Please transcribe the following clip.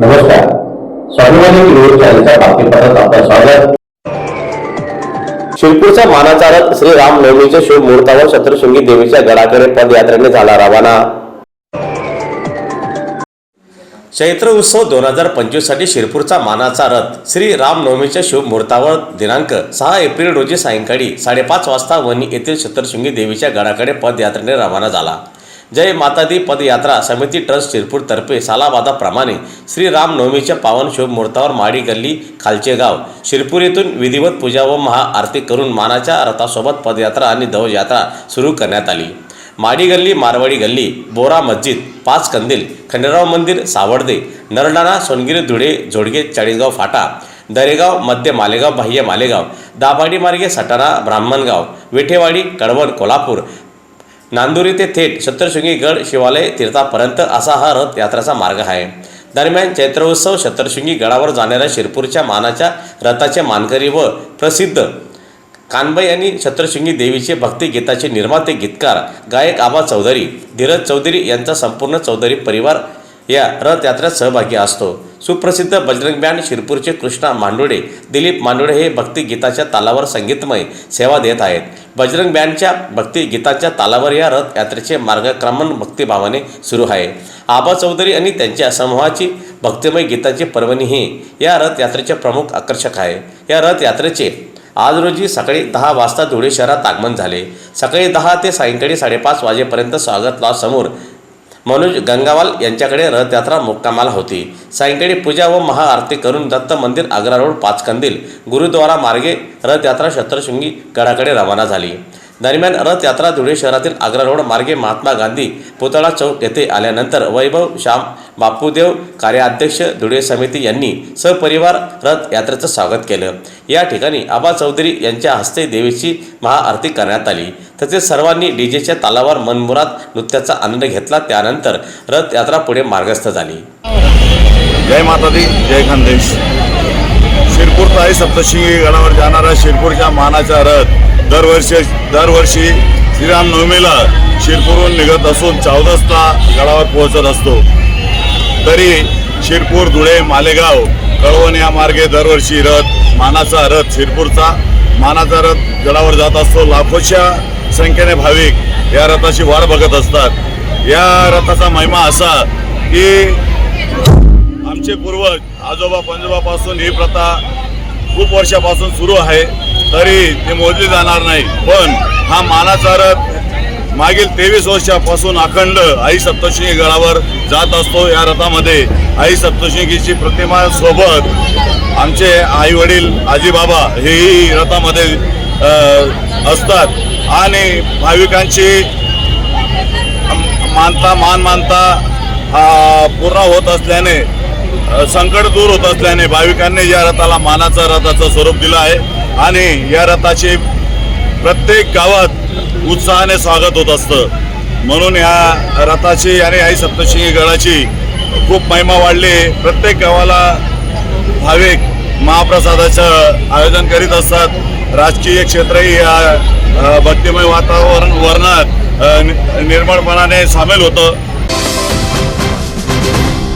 नमस्कार. स्वाभिमानी न्यूज चॅनलच्या बातमीपत्रात आपलं स्वागत. शिरपूरचा मानाचा रथ श्री राम नवमीच्या शुभ मुहूर्तावर शत्रुशृंगी देवीच्या गडाकडे पदयात्रेने झाला रवाना. चैत्र उत्सव दोन हजार पंचवीससाठी शिरपूरचा मानाचा रथ श्री रामनवमीच्या शुभ मुहूर्तावर दिनांक सहा एप्रिल रोजी सायंकाळी साडेपाच वाजता वणी येथील शत्रुशृंगी देवीच्या गडाकडे पदयात्रेने रवाना झाला. जय मातादी पदयात्रा समिती ट्रस्ट शिरपूर तर्फे सालाबादाप्रमाणे श्रीराम नवमीच्या पावन शुभ मुहूर्तावर माडी गल्ली खालचे गाव. शिरपूर येथून विधिवत पूजा व महाआरती करून मानाच्या रथासोबत पदयात्रा आणि ध्वजयात्रा सुरू करण्यात आली. माडी गल्ली मारवाडी गल्ली बोरा मस्जिद पाच कंदील खंडेराव मंदिर सावडदे नरडाणा सोनगिरी धुळे झोडगे चाळीसगाव फाटा दरेगाव मध्य मालेगाव बाह्य मालेगाव दाभाडी मार्गे सटाणा ब्राह्मणगाव विठेवाडी कळवण कोल्हापूर नांदुरी ते थेट सप्तशृंगी गड शिवालय तीर्थापर्यंत असा हा रथ यात्राचा मार्ग आहे. दरम्यान चैत्रोत्सव सप्तशृंगी गडावर जाणाऱ्या शिरपूरच्या मानाच्या रथाचे मानकरी व प्रसिद्ध कानबाई आणि छत्रशृंगी देवीचे भक्तिगीताचे निर्माते गीतकार गायक आबा चौधरी धीरज चौधरी यांचा संपूर्ण चौधरी परिवार या रथयात्रेत सहभागी असतो. सुप्रसिद्ध बजरंग बँड शिरपूरचे कृष्णा मांडुडे दिलीप मांडुडे हे भक्तिगीताच्या तालावर संगीतमय सेवा देत आहेत. बजरंग बँडच्या भक्ती गीताच्या तालावर या रथ यात्रेचे मार्गक्रमण भक्तिभावाने सुरू आहे. आबा चौधरी आणि त्यांच्या समूहाची भक्तिमय गीताची पर्वणी ही या रथयात्रेचे प्रमुख आकर्षक आहे. या रथयात्रेचे आज रोजी सकाळी दहा वाजता धुळे शहरात आगमन झाले. सकाळी दहा ते सायंकाळी साडेपाच वाजेपर्यंत स्वागत लॉज समोर मनोज गंगावाल यांच्याकडे रथयात्रा मुक्कामाला होती. सायंकाळी पूजा व महाआरती करून दत्त मंदिर आग्रा रोड पाच कंदील गुरुद्वारा मार्गे रथयात्रा शत्रशृंगी गडाकडे रवाना झाली. दरम्यान रथयात्रा धुळे शहरातील आग्रा रोड मार्गे महात्मा गांधी पुतळा चौक येथे आल्यानंतर वैभव श्याम बापूदेव कार्याध्यक्ष धुळे समिती यांनी सपरिवार रथयात्रेचं स्वागत केलं. या ठिकाणी आबा चौधरी यांच्या हस्ते देवीची महाआरती करण्यात आली. तसेच सर्वांनी डीजेच्या तालावर मनमुरात नृत्याचा आनंद घेतला. त्यानंतर रथयात्रा पुढे मार्गस्थ झाली. जय माता दी जय खानदेश शिरपूर ताई सप्तशिंगी गडावर जाणारा शिरपूरच्या मानाचा रथ दरवर्षी दरवर्षी श्रीराम नवमीला शिरपूरहून निघत असून चौदसला गडावर पोहोचत असतो. तरी शिरपूर धुळे मालेगाव कळवण या मार्गे दरवर्षी रथ मानाचा रथ शिरपूरचा मानाचा रथ गडावर जात असतो. लाखोच्या संख्येने भाविक या रथाची वाट बघत असतात. या रथाचा महिमा असा की आमचे पूर्वज आजोबा पंजोबापासून ही प्रथा खूप वर्षापासून सुरू आहे तरी ते मोजली जाणार नाही. पण हा मानाचा रथ मागील तेवीस वर्षापासून अखंड आई सप्तशृंगी गडावर जात असतो. या रथामध्ये आई सप्तशृंगीची प्रतिमा सोबत आमचे आई वडील आजीबाबा हेही रथामध्ये असतात. आणि भाविकांची मानता मान मानता पूर्ण होत असल्याने संकट दूर होत असल्याने भाविकांनी या रथाला मानाचा रथाचं स्वरूप दिलं आहे आणि या रथाचे प्रत्येक गावात उत्साहाने स्वागत होत असतं. म्हणून या रथाची आणि आई सप्तशिंगी गडाची खूप महिमा वाढली. प्रत्येक गावाला भाविक महाप्रसादाचं आयोजन करीत असतात. राजकीय क्षेत्रही या भक्तिमय वातावरण वर्णात नि- निर्मळपणाने सामील होतं.